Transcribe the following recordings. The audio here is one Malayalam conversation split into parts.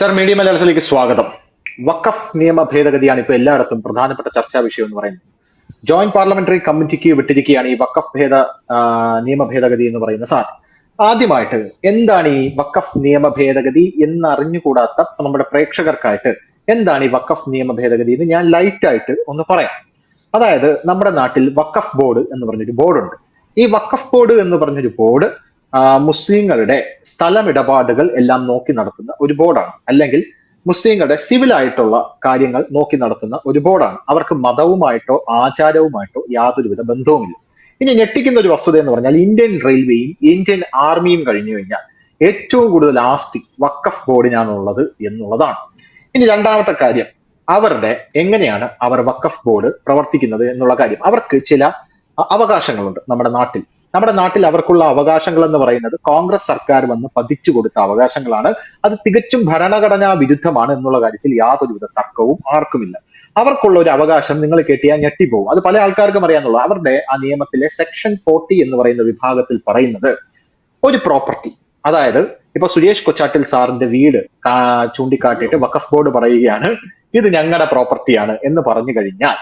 സർ മീഡിയ മലയാളത്തിലേക്ക് സ്വാഗതം. വഖഫ് നിയമ ഭേദഗതിയാണ് ഇപ്പോൾ എല്ലായിടത്തും പ്രധാനപ്പെട്ട ചർച്ചാ വിഷയം എന്ന് പറയുന്നത്. ജോയിന്റ് പാർലമെന്ററി കമ്മിറ്റിക്ക് വിട്ടിരിക്കുകയാണ് ഈ വഖഫ് ഭേദ നിയമ ഭേദഗതി എന്ന് പറയുന്ന സാധനം ആദ്യമായിട്ട് എന്താണ് ഈ വഖഫ് നിയമ ഭേദഗതി എന്ന് അറിഞ്ഞുകൂടാത്ത നമ്മുടെ പ്രേക്ഷകർക്കായിട്ട് എന്താണ് ഈ വഖഫ് നിയമ ഭേദഗതി എന്ന് ഞാൻ ലൈറ്റ് ആയിട്ട് ഒന്ന് പറയാം. അതായത് നമ്മുടെ നാട്ടിൽ വഖഫ് ബോർഡ് എന്ന് പറഞ്ഞൊരു ബോർഡുണ്ട്. ഈ വഖഫ് ബോർഡ് എന്ന് പറഞ്ഞൊരു ബോർഡ് മുസ്ലിങ്ങളുടെ സ്ഥലമിടപാടുകൾ എല്ലാം നോക്കി നടത്തുന്ന ഒരു ബോർഡാണ്. അല്ലെങ്കിൽ മുസ്ലിങ്ങളുടെ സിവിൽ ആയിട്ടുള്ള കാര്യങ്ങൾ നോക്കി നടത്തുന്ന ഒരു ബോർഡാണ്. അവർക്ക് മതവുമായിട്ടോ ആചാരവുമായിട്ടോ യാതൊരുവിധ ബന്ധവുമില്ല. ഇനി ഞെട്ടിക്കുന്ന ഒരു വസ്തുത എന്ന് പറഞ്ഞാൽ ഇന്ത്യൻ റെയിൽവേയും ഇന്ത്യൻ ആർമിയും കഴിഞ്ഞു കഴിഞ്ഞാൽ ഏറ്റവും കൂടുതൽ ആസ്തി വക്കഫ് ബോർഡിനാണുള്ളത് എന്നുള്ളതാണ്. ഇനി രണ്ടാമത്തെ കാര്യം അവരുടെ എങ്ങനെയാണ് അവർ വക്കഫ് ബോർഡ് പ്രവർത്തിക്കുന്നത് എന്നുള്ള കാര്യം. അവർക്ക് ചില അവകാശങ്ങളുണ്ട് നമ്മുടെ നാട്ടിൽ. നമ്മുടെ നാട്ടിൽ അവർക്കുള്ള അവകാശങ്ങൾ എന്ന് പറയുന്നത് കോൺഗ്രസ് സർക്കാർ വന്ന് പതിച്ചു കൊടുത്ത അവകാശങ്ങളാണ്. അത് തികച്ചും ഭരണഘടനാ വിരുദ്ധമാണ് എന്നുള്ള കാര്യത്തിൽ യാതൊരുവിധ തർക്കവും ആർക്കുമില്ല. അവർക്കുള്ള ഒരു അവകാശം നിങ്ങൾ കെട്ടിയാൽ ഞെട്ടിപ്പോവും. അത് പല ആൾക്കാർക്കും അറിയാന്നുള്ള. അവരുടെ ആ നിയമത്തിലെ സെക്ഷൻ ഫോർട്ടി എന്ന് പറയുന്ന വിഭാഗത്തിൽ പറയുന്നത് ഒരു പ്രോപ്പർട്ടി. അതായത് ഇപ്പൊ സുരേഷ് കൊച്ചാട്ടിൽ സാറിന്റെ വീട് ചൂണ്ടിക്കാട്ടിയിട്ട് വഖഫ് ബോർഡ് പറയുകയാണ് ഇത് ഞങ്ങളുടെ പ്രോപ്പർട്ടിയാണ് എന്ന് പറഞ്ഞു കഴിഞ്ഞാൽ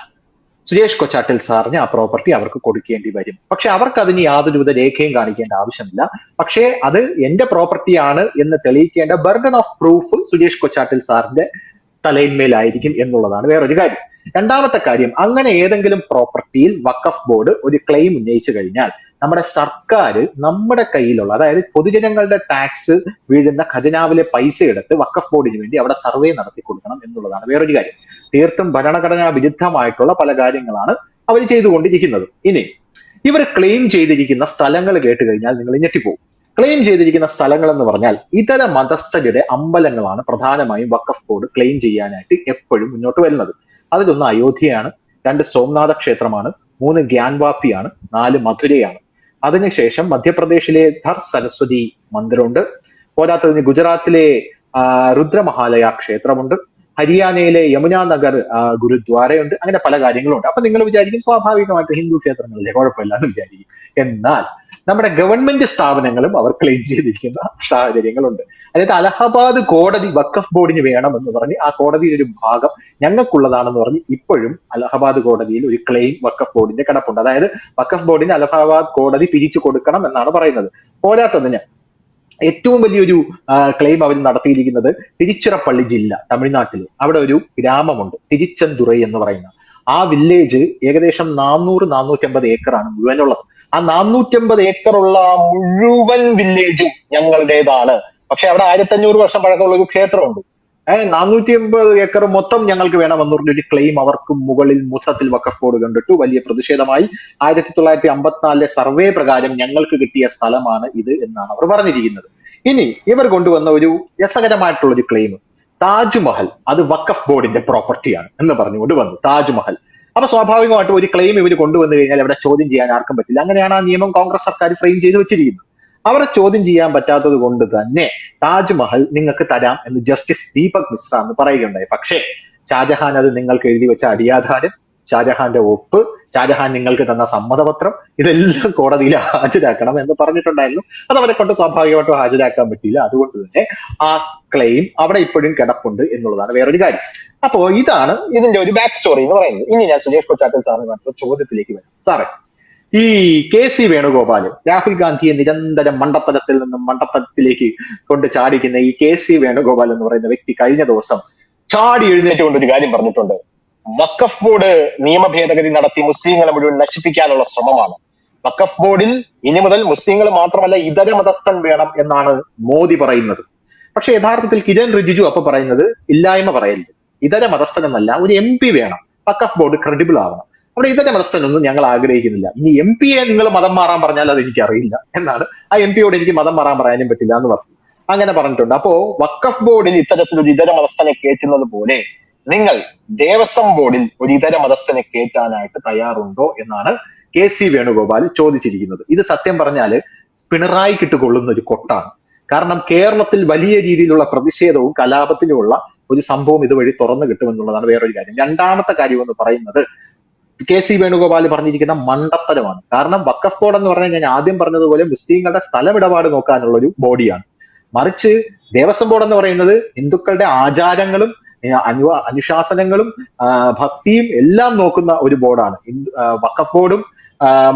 സുരേഷ് കൊച്ചാട്ടിൽ സാറിന് ആ പ്രോപ്പർട്ടി അവർക്ക് കൊടുക്കേണ്ടി വരും. പക്ഷെ അവർക്ക് അതിന് യാതൊരുവിധ രേഖയും കാണിക്കേണ്ട ആവശ്യമില്ല. പക്ഷേ അത് എന്റെ പ്രോപ്പർട്ടിയാണ് എന്ന് തെളിയിക്കേണ്ട burden of proof Suresh Kochattil സാറിന്റെ തലയിന്മേലായിരിക്കും എന്നുള്ളതാണ് വേറൊരു കാര്യം. രണ്ടാമത്തെ കാര്യം അങ്ങനെ ഏതെങ്കിലും പ്രോപ്പർട്ടിയിൽ വക്കഫ് ബോർഡ് ഒരു ക്ലെയിം ഉന്നയിച്ചു കഴിഞ്ഞാൽ നമ്മുടെ സർക്കാർ നമ്മുടെ കയ്യിലുള്ള അതായത് പൊതുജനങ്ങളുടെ ടാക്സ് വീഴുന്ന ഖജനാവിലെ പൈസ എടുത്ത് വക്കഫ് ബോർഡിന് വേണ്ടി അവിടെ സർവേ നടത്തി കൊടുക്കണം എന്നുള്ളതാണ് വേറൊരു കാര്യം. തീർത്തും ഭരണഘടനാ വിരുദ്ധമായിട്ടുള്ള പല കാര്യങ്ങളാണ് അവർ ചെയ്തുകൊണ്ടിരിക്കുന്നത്. ഇനി ഇവർ ക്ലെയിം ചെയ്തിരിക്കുന്ന സ്ഥലങ്ങൾ കേട്ട് കഴിഞ്ഞാൽ നിങ്ങൾ ഞെട്ടിപ്പോകും ക്ലെയിം ചെയ്തിരിക്കുന്ന സ്ഥലങ്ങൾ എന്ന് പറഞ്ഞാൽ ഇതര മതസ്ഥരുടെ അമ്പലങ്ങളാണ് പ്രധാനമായും വക്കഫ് ബോർഡ് ക്ലെയിം ചെയ്യാനായിട്ട് എപ്പോഴും മുന്നോട്ട് വരുന്നത്. അതിലൊന്ന് അയോധ്യയാണ് രണ്ട് സോംനാഥ ക്ഷേത്രമാണ് മൂന്ന് ഗ്യാൻവാപ്പിയാണ് നാല് മധുരയാണ്. അതിനുശേഷം മധ്യപ്രദേശിലെ ധർ സരസ്വതി മന്ദിരമുണ്ട്. പോരാത്തതിന് ഗുജറാത്തിലെ രുദ്രമഹാലയ ക്ഷേത്രമുണ്ട്. ഹരിയാനയിലെ യമുനാ നഗർ ഗുരുദ്വാരയുണ്ട്. അങ്ങനെ പല കാര്യങ്ങളുണ്ട്. അപ്പൊ നിങ്ങൾ വിചാരിക്കും സ്വാഭാവികമായിട്ട് ഹിന്ദു ക്ഷേത്രങ്ങളിലെ കുഴപ്പമില്ല എന്ന് വിചാരിക്കും. എന്നാൽ നമ്മുടെ ഗവൺമെന്റ് സ്ഥാപനങ്ങളും അവർ ക്ലെയിം ചെയ്തിരിക്കുന്ന സാഹചര്യങ്ങളുണ്ട്. അതായത് അലഹബാദ് കോടതി വക്കഫ് ബോർഡിന് വേണമെന്ന് പറഞ്ഞ് ആ കോടതിയുടെ ഒരു ഭാഗം ഞങ്ങൾക്കുള്ളതാണെന്ന് പറഞ്ഞ് ഇപ്പോഴും അലഹബാദ് കോടതിയിൽ ഒരു ക്ലെയിം വക്കഫ് ബോർഡിന്റെ കിടപ്പുണ്ട്. അതായത് വക്കഫ് ബോർഡിന് അലഹബാദ് കോടതി പിരിച്ചു കൊടുക്കണം എന്നാണ് പറയുന്നത്. പോരാത്തതിന് ഏറ്റവും വലിയൊരു ക്ലെയിം അവർ നടത്തിയിരിക്കുന്നത് തിരുച്ചിറപ്പള്ളി ജില്ല തമിഴ്നാട്ടിൽ അവിടെ ഒരു ഗ്രാമമുണ്ട് തിരുച്ചെന്തുറൈ എന്ന് പറയുന്ന. ആ വില്ലേജ് ഏകദേശം നാനൂറ് നാനൂറ്റമ്പത് ഏക്കറാണ് മുഴുവനുള്ളത്. ആ നാനൂറ്റമ്പത് ഏക്കറുള്ള മുഴുവൻ വില്ലേജും ഞങ്ങളുടേതാണ്. പക്ഷെ അവിടെ ആയിരത്തി അഞ്ഞൂറ് വർഷം പഴക്കമുള്ള ഒരു ക്ഷേത്രമുണ്ട്. നാനൂറ്റി എൺപത് ഏക്കർ മൊത്തം ഞങ്ങൾക്ക് വേണം എന്ന് പറഞ്ഞൊരു ക്ലെയിം അവർക്ക് മുകളിൽ മൊത്തത്തിൽ വഖഫ് ബോർഡ് കണ്ടിട്ടു. വലിയ പ്രതിഷേധമായി. ആയിരത്തി തൊള്ളായിരത്തി അമ്പത്തിനാലിലെ സർവേ പ്രകാരം ഞങ്ങൾക്ക് കിട്ടിയ സ്ഥലമാണ് ഇത് എന്നാണ് അവർ പറഞ്ഞിരിക്കുന്നത്. ഇനി ഇവർ കൊണ്ടുവന്ന ഒരു രസകരമായിട്ടുള്ള ഒരു ക്ലെയിം താജ്മഹൽ അത് വഖഫ് ബോർഡിന്റെ പ്രോപ്പർട്ടിയാണ് എന്ന് പറഞ്ഞുകൊണ്ട് വന്നു. താജ്മഹൽ. അപ്പൊ സ്വാഭാവികമായിട്ടും ഒരു ക്ലെയിം ഇവർ കൊണ്ടുവന്നു കഴിഞ്ഞാൽ അവിടെ ചോദ്യം ചെയ്യാൻ ആർക്കും പറ്റില്ല. അങ്ങനെയാണ് ആ നിയമം കോൺഗ്രസ് സർക്കാർ ഫ്രെയിം ചെയ്ത് വെച്ചിരിക്കുന്നത്. അവരെ ചോദ്യം ചെയ്യാൻ പറ്റാത്തത് കൊണ്ട് തന്നെ താജ്മഹൽ നിങ്ങൾക്ക് തരാം എന്ന് ജസ്റ്റിസ് ദീപക് മിശ്ര എന്ന് പറയുകയുണ്ടായി. പക്ഷേ ഷാജഹാൻ അത് നിങ്ങൾക്ക് എഴുതി വെച്ച അടിയാധാരം ഷാജഹാന്റെ ഒപ്പ് ഷാജഹാൻ നിങ്ങൾക്ക് തന്ന സമ്മതപത്രം ഇതെല്ലാം കോടതിയിൽ ഹാജരാക്കണം എന്ന് പറഞ്ഞിട്ടുണ്ടായിരുന്നു. അത് അവരെ കൊണ്ട് സ്വാഭാവികമായിട്ടും ഹാജരാക്കാൻ പറ്റിയില്ല. അതുകൊണ്ട് തന്നെ ആ ക്ലെയിം അവിടെ ഇപ്പോഴും കിടപ്പുണ്ട് എന്നുള്ളതാണ് വേറൊരു കാര്യം. അപ്പോ ഇതാണ് ഇതിന്റെ ഒരു ബാക്ക് സ്റ്റോറി എന്ന് പറയുന്നത്. ഇനി ഞാൻ സുരേഷ് കൊച്ചാട്ടൽ സാറിന് ചോദ്യത്തിലേക്ക് വരാം. സാറേ ഈ കെ സി വേണുഗോപാൽ രാഹുൽ ഗാന്ധിയെ നിരന്തരം മണ്ടത്തരത്തിൽ നിന്നും മണ്ടത്തരത്തിലേക്ക് കൊണ്ട് ചാടിക്കുന്ന ഈ കെ സി വേണുഗോപാൽ എന്ന് പറയുന്ന വ്യക്തി കഴിഞ്ഞ ദിവസം ചാടി എഴുന്നേറ്റ് കൊണ്ട് ഒരു കാര്യം പറഞ്ഞിട്ടുണ്ട്. വക്കഫ് ബോർഡ് നിയമ ഭേദഗതി നടത്തി മുസ്ലിങ്ങളെ മുഴുവൻ നശിപ്പിക്കാനുള്ള ശ്രമമാണ്. വക്കഫ് ബോർഡിൽ ഇനി മുതൽ മുസ്ലിങ്ങൾ മാത്രമല്ല ഇതര മതസ്ഥൻ വേണം എന്നാണ് മോദി പറയുന്നത്. പക്ഷെ യഥാർത്ഥത്തിൽ കിരൺ റിജിജു അപ്പൊ പറയുന്നത് ഇല്ലായ്മ പറയരുത്. ഇതര മതസ്ഥൻ എന്നല്ല ഒരു എം പി വേണം. വക്കഫ് ബോർഡ് ക്രെഡിബിൾ ആവണം. അവിടെ ഇതര പ്രശ്നമൊന്നും ഞങ്ങൾ ആഗ്രഹിക്കുന്നില്ല. ഇനി എം പിയെ നിങ്ങൾ മതം മാറാൻ പറഞ്ഞാൽ അത് എനിക്ക് അറിയില്ല എന്നാണ്. ആ എം പിയോട് എനിക്ക് മതം മാറാൻ പറയാനും പറ്റില്ല എന്ന് പറഞ്ഞു. അങ്ങനെ പറഞ്ഞിട്ടുണ്ട്. അപ്പോ വക്കഫ് ബോർഡിൽ ഇത്തരത്തിലൊരു ഇതര മതസ്ഥനെ കയറ്റുന്നത് പോലെ നിങ്ങൾ ദേവസ്വം ബോർഡിൽ ഒരു ഇതര മതസ്ഥനെ കയറ്റാനായിട്ട് തയ്യാറുണ്ടോ എന്നാണ് കെ സി വേണുഗോപാൽ ചോദിച്ചിരിക്കുന്നത്. ഇത് സത്യം പറഞ്ഞാൽ പിണറായി കിട്ടുകൊള്ളുന്ന ഒരു കൊട്ടാണ്. കാരണം കേരളത്തിൽ വലിയ രീതിയിലുള്ള പ്രതിഷേധവും കലാപത്തിലുമുള്ള ഒരു സംഭവം ഇതുവഴി തുറന്നു കിട്ടുമെന്നുള്ളതാണ് വേറൊരു കാര്യം. രണ്ടാമത്തെ കാര്യം എന്ന് പറയുന്നത് കെ സി വേണുഗോപാൽ പറഞ്ഞിരിക്കുന്ന മണ്ടത്തരമാണ്. കാരണം വക്കഫ് ബോർഡ് എന്ന് പറഞ്ഞാൽ ഞാൻ ആദ്യം പറഞ്ഞതുപോലെ മുസ്ലിങ്ങളുടെ സ്ഥലമിടപാട് നോക്കാനുള്ള ഒരു ബോഡിയാണ്. മറിച്ച് ദേവസ്വം ബോർഡ് എന്ന് പറയുന്നത് ഹിന്ദുക്കളുടെ ആചാരങ്ങളും അനു അനുശാസനങ്ങളും ഭക്തിയും എല്ലാം നോക്കുന്ന ഒരു ബോർഡാണ്. വക്കഫ് ബോർഡും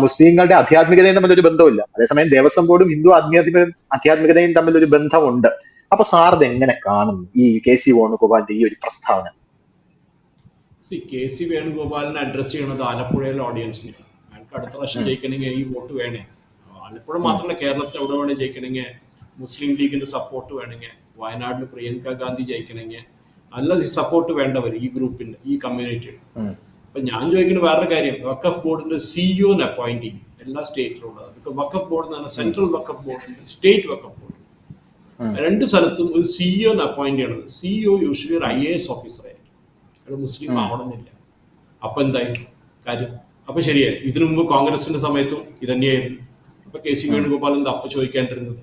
മുസ്ലിങ്ങളുടെ ആധ്യാത്മികതയും തമ്മിൽ ഒരു ബന്ധമില്ല അതേസമയം ദേവസ്വം ബോർഡും ഹിന്ദു ആധ്യാത്മിക ആധ്യാത്മികതയും തമ്മിൽ ഒരു ബന്ധമുണ്ട്. അപ്പൊ സാർ ഇത് എങ്ങനെ കാണുന്നു? ഈ കെ സി വേണുഗോപാലിന്റെ ഈ ഒരു പ്രസ്താവന. സി കെ സി വേണുഗോപാലിനെ അഡ്രസ് ചെയ്യണത് ആലപ്പുഴയിലെ ഓഡിയൻസിനെ അയാൾക്ക് അടുത്ത പ്രാവശ്യം ജയിക്കണമെങ്കിൽ ഈ വോട്ട് വേണേ. ആലപ്പുഴ മാത്രമല്ല കേരളത്തിൽ എവിടെ വേണേ ജയിക്കണമെങ്കിൽ മുസ്ലിം ലീഗിന്റെ സപ്പോർട്ട് വേണമെങ്കിൽ വയനാടിന് പ്രിയങ്ക ഗാന്ധി ജയിക്കണമെങ്കിൽ നല്ല സപ്പോർട്ട് വേണ്ടവർ ഈ ഗ്രൂപ്പിന്റെ ഈ കമ്മ്യൂണിറ്റി. അപ്പൊ ഞാൻ ചോദിക്കുന്ന വേറൊരു കാര്യം വക്കഫ് ബോർഡിന്റെ സിഇഒനെ അപ്പോയിന്റ് ചെയ്യും. എല്ലാ സ്റ്റേറ്റിലും ഉള്ളത്. ബിക്കോസ് വക്കഫ് ബോർഡ് എന്ന് പറഞ്ഞാൽ central waqf board state waqf board രണ്ട് സ്ഥലത്തും ഒരു സിഇഒനെ അപ്പോയിന്റ് ചെയ്യണത്. സിഇഒ യൂഷ്വലി ഒരു ഐ എ എസ് ഓഫീസർ അയാൾ മുസ്ലിം. ആവണമെന്നില്ല. അപ്പൊ എന്തായി? കാര്യം അപ്പൊ ശരിയായി. ഇതിനു മുമ്പ് കോൺഗ്രസിന്റെ സമയത്തും ഇതന്നെയായിരുന്നു. അപ്പൊ കെ സി വേണുഗോപാൽ എന്താ അപ്പൊ ചോദിക്കേണ്ടിരുന്നത്?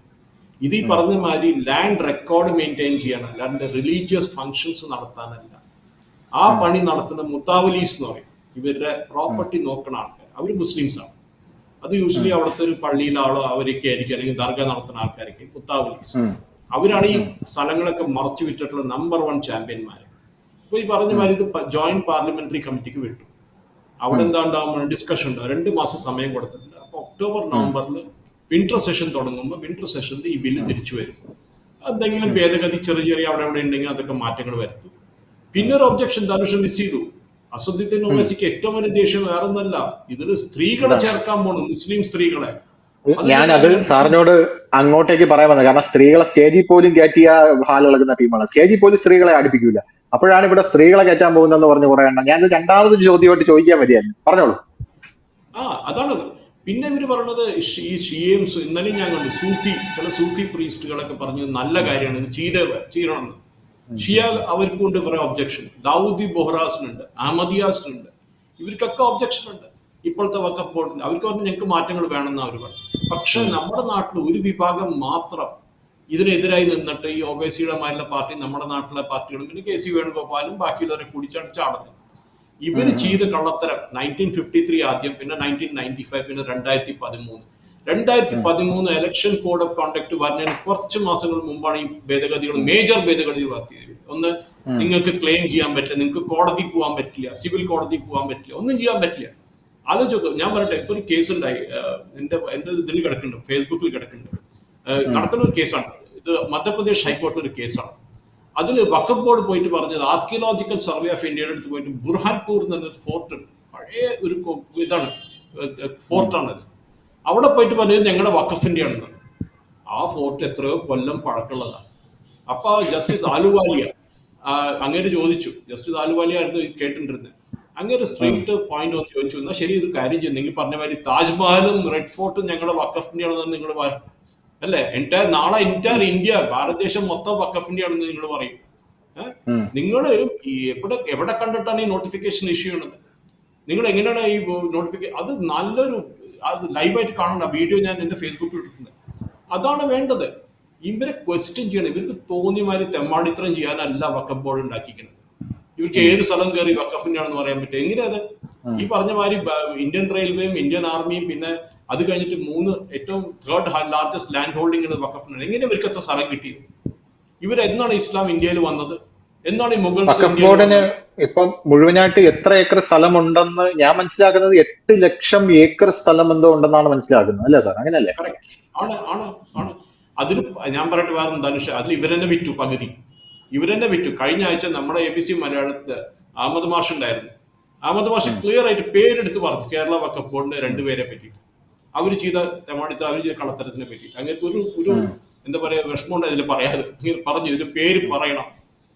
ഇത് ഈ പറഞ്ഞ മാതിരി ലാൻഡ് റെക്കോർഡ് മെയിന്റെയിൻ ചെയ്യണം. അല്ലാണ്ട് റിലീജിയസ് ഫങ്ഷൻസ് നടത്താനല്ല. ആ പണി നടത്തുന്ന മുത്താവലീസ് എന്ന് പറയും. ഇവരുടെ പ്രോപ്പർട്ടി നോക്കുന്ന ആൾക്കാർ. അവർ മുസ്ലിംസ് ആണ്. അത് യൂഷ്വലി അവിടുത്തെ ഒരു പള്ളിയിലാളോ അവരൊക്കെ ആയിരിക്കും. അല്ലെങ്കിൽ ദർഗ നടത്തുന്ന ആൾക്കാരൊക്കെ മുത്താവലീസ്. അവരാണ് ഈ സ്ഥലങ്ങളൊക്കെ മറച്ചു വിറ്റിട്ടുള്ള നമ്പർ വൺ ചാമ്പ്യന്മാർ അപ്പൊ ഈ പറഞ്ഞ മാതിരി ഇത് ജോയിന്റ് പാർലമെന്ററി കമ്മിറ്റിക്ക് വിട്ടു. അവിടെ എന്താ ഉണ്ടാവുമ്പോൾ ഡിസ്കഷൻ ഉണ്ടാവും. രണ്ട് മാസം സമയം കൊടുത്തിട്ടുണ്ട്. അപ്പൊ ഒക്ടോബർ നവംബറിൽ വിന്റർ സെഷൻ തുടങ്ങുമ്പോൾ വിന്റർ സെഷനിൽ ഈ ബില്ല് തിരിച്ചു വരും. എന്തെങ്കിലും ഭേദഗതി ചെറിയ ചെറിയ അവിടെ അവിടെ ഉണ്ടെങ്കിൽ അതൊക്കെ മാറ്റങ്ങൾ വരുത്തും. പിന്നെ ഒരു ഒബ്ജക്ഷൻ ധനുഷൻ മിസ് ചെയ്തു. അസദ്യത്തിന് ഓവൈസിക്ക് ഏറ്റവും വലിയ ദേഷ്യം വേറെ ഒന്നല്ല ഇതിൽ സ്ത്രീകളെ ചേർക്കാൻ പോണു മുസ്ലിം സ്ത്രീകളെ. ഞാനത് സാറിനോട് അങ്ങോട്ടേക്ക് പറയാൻ വന്നത് കാരണം സ്ത്രീകളെ സ്റ്റേജിൽ പോലും കയറ്റിയ ഹാൽ ഇളകുന്ന ടീമാണ്. സ്റ്റേജിൽ പോലും സ്ത്രീകളെ അടുപ്പിക്കൂല. അപ്പോഴാണ് ഇവിടെ സ്ത്രീകളെ കയറ്റാൻ പോകുന്നതെന്ന് പറഞ്ഞ് കുറെ എണ്ണം. ഞാൻ രണ്ടാമത് ചോദ്യമായിട്ട് ചോദിക്കാൻ മതിയായിരുന്നു പറഞ്ഞോളൂ. ആ അതാണ്. പിന്നെ ഇവർ പറഞ്ഞത് ഈ ഷിയും ഇന്നലെയും ഞാൻ കണ്ടു സൂഫി ചില സൂഫി പ്രീസ്റ്റുകളൊക്കെ പറഞ്ഞു നല്ല കാര്യമാണ് ഇത് ചെയ്ത ചെയ്യണമെന്ന് ഷിയ അവർക്ക് കൊണ്ട് കുറെ ഒബ്ജക്ഷൻ ദാവൂദി ബൊഹ്റാസിനുണ്ട് അഹമ്മദിയാസിനുണ്ട്. ഇവർക്കൊക്കെ ഒബ്ജക്ഷൻ ഉണ്ട്. ഇപ്പോഴത്തെ വക്കഫ് ബോർഡിന് അവർക്ക് പറഞ്ഞ് ഞങ്ങൾക്ക് മാറ്റങ്ങൾ വേണമെന്ന് അവർ പറഞ്ഞു പക്ഷെ നമ്മുടെ നാട്ടിൽ ഒരു വിഭാഗം മാത്രം ഇതിനെതിരായി നിന്നിട്ട് ഈ ഒബേസിയുടെ മാരിലെ പാർട്ടി നമ്മുടെ നാട്ടിലെ പാർട്ടികളും പിന്നെ കെ സി വേണുഗോപാലും ബാക്കിയുള്ളവരെ കൂടിച്ചാണ് ഇവർ ചെയ്ത കള്ളത്തരം നയന്റീൻ ഫിഫ്റ്റി ത്രീ ആദ്യം പിന്നെ നയന്റീൻ നയന്റി ഫൈവ് പിന്നെ രണ്ടായിരത്തി പതിമൂന്ന് രണ്ടായിരത്തി പതിമൂന്ന് ഇലക്ഷൻ കോഡ് ഓഫ് കോണ്ടക്ട് വരുന്നതിന് കുറച്ച് മാസങ്ങൾ മുമ്പാണ് ഈ ഭേദഗതികൾ മേജർ ഭേദഗതികൾ നടത്തിയത് ഒന്ന് നിങ്ങൾക്ക് ക്ലെയിം ചെയ്യാൻ പറ്റില്ല നിങ്ങൾക്ക് കോടതി പോകാൻ പറ്റില്ല സിവിൽ കോടതി പോകാൻ പറ്റില്ല ഒന്നും ചെയ്യാൻ പറ്റില്ല. ആലോചിക്കും ഞാൻ പറയട്ടെ ഇപ്പൊ ഒരു കേസ് ഉണ്ടായി എന്റെ എന്റെ ഇതിൽ കിടക്കുന്നുണ്ട് ഫേസ്ബുക്കിൽ കിടക്കുന്നുണ്ട്. നടക്കുന്ന ഒരു കേസാണ്. ഇത് മധ്യപ്രദേശ് ഹൈക്കോടതി ഒരു കേസാണ്. അതിൽ വക്കഫ് ബോർഡ് പോയിട്ട് പറഞ്ഞത് ആർക്കിയോളജിക്കൽ സർവേ ഓഫ് ഇന്ത്യയുടെ അടുത്ത് പോയിട്ട് ബുർഹാൻപൂർ എന്ന് പറഞ്ഞ ഫോർട്ട് പഴയ ഒരു ഇതാണ്. ഫോർട്ടാണത് അവിടെ പോയിട്ട് പറഞ്ഞത് ഞങ്ങളുടെ വക്കഫിന്റെ ആണെന്ന് ആ ഫോർട്ട് എത്രയോ കൊല്ലം പഴക്കമുള്ളതാണ്. അപ്പോൾ ജസ്റ്റിസ് ആലുവാലിയ അങ്ങനെ അങ്ങേര് ചോദിച്ചു. ജസ്റ്റിസ് ആലുവാലിയ ആയിരുന്നു കേട്ടിട്ടുണ്ടിരുന്നത് കേട്ടിട്ടിരുന്നത് അങ്ങേര് സ്ട്രീറ്റ് പോയിന്റ് വന്ന് ചോദിച്ചു. എന്നാൽ ശരി ഇത് കാര്യം ചെയ്യും. നിങ്ങൾ പറഞ്ഞ മാതിരി താജ്മഹലും റെഡ് ഫോർട്ടും ഞങ്ങളുടെ വക്കഫിന്റെ ആണെന്ന് നിങ്ങൾ അല്ലേ? എന്റയർ നാളെ എന്റയർ ഇന്ത്യ ഭാരതദേശം മൊത്തം വക്കഫിന്റെ ആണെന്ന് നിങ്ങൾ പറയും. നിങ്ങൾ എവിടെ എവിടെ കണ്ടിട്ടാണ് ഈ നോട്ടിഫിക്കേഷൻ ഇഷ്യൂ ചെയ്യുന്നത് നിങ്ങൾ എങ്ങനെയാണ് ഈ നോട്ടിഫിക്കേഷൻ അത് നല്ലൊരു അത് ലൈവായിട്ട് കാണണ്ട. വീഡിയോ ഞാൻ എന്റെ ഫേസ്ബുക്കിൽ ഇട്ടിട്ടുണ്ട്. അതാണ് വേണ്ടത്. ഇവരെ ക്വസ്റ്റ്യൻ ചെയ്യണം. ഇവർക്ക് തോന്നിയ മാതിരി തെമ്മാടിത്തരം ചെയ്യാനല്ല വക്കഫ് ബോർഡ് ഉണ്ടാക്കിക്കുന്നത് ഇവർക്ക് ഏത് സ്ഥലം കയറി വക്കഫിന്റെ ആണെന്ന് പറയാൻ പറ്റും. എങ്ങനെയാ അത്? ഈ പറഞ്ഞ മാതിരി ഇന്ത്യൻ റെയിൽവേയും ഇന്ത്യൻ ആർമിയും പിന്നെ അത് കഴിഞ്ഞിട്ട് മൂന്ന് ഏറ്റവും തേർഡ് ലാർജസ്റ്റ് ലാൻഡ് ഹോൾഡിംഗ് ആണ് വക്കഫിനാണ് എങ്ങനെ ഇവർക്ക് എത്ര സ്ഥലം കിട്ടിയത് ഇവരെന്നാണ് ഇസ്ലാം ഇന്ത്യയിൽ വന്നത്? എന്താണ് ഈ മുഗൾ ബോർഡിന് ഇപ്പം മുഴുവനായിട്ട് എത്ര ഏക്കർ സ്ഥലമുണ്ടെന്ന് ഞാൻ മനസ്സിലാക്കുന്നത് എട്ട് ലക്ഷം ഏക്കർ സ്ഥലം എന്തോ ഉണ്ടെന്നാണ് മനസ്സിലാക്കുന്നത്. അല്ലേ സാർ? അങ്ങനെയല്ലേ. ആണ് ആണ് ആണ്. അതിൽ ഞാൻ പറയട്ടെ വേറെ ധനുഷ അതിൽ ഇവരെന്നെ വിറ്റു പകുതി. ഇവരെന്നെ വിറ്റു കഴിഞ്ഞ ആഴ്ച നമ്മുടെ എ ബി സി മലയാളത്തിൽ അഹമ്മദ് മാഷ് ഉണ്ടായിരുന്നു. അഹമ്മദ് മാഷ് ക്ലിയർ ആയിട്ട് പേരെടുത്ത് പറഞ്ഞു കേരള വക്കഫ് ബോർഡിന്റെ രണ്ടുപേരെ പറ്റിയിട്ട്. അവർ ചെയ്ത തെമാടിത്ത അവർ ചെയ്ത കളത്തരത്തിനെ പറ്റി അങ്ങനെ ഒരു ഒരു എന്താ പറയാ വിഷമമുണ്ട് അതിൽ പറയാതെ. പറഞ്ഞു ഇതിന്റെ പേര് പറയണം.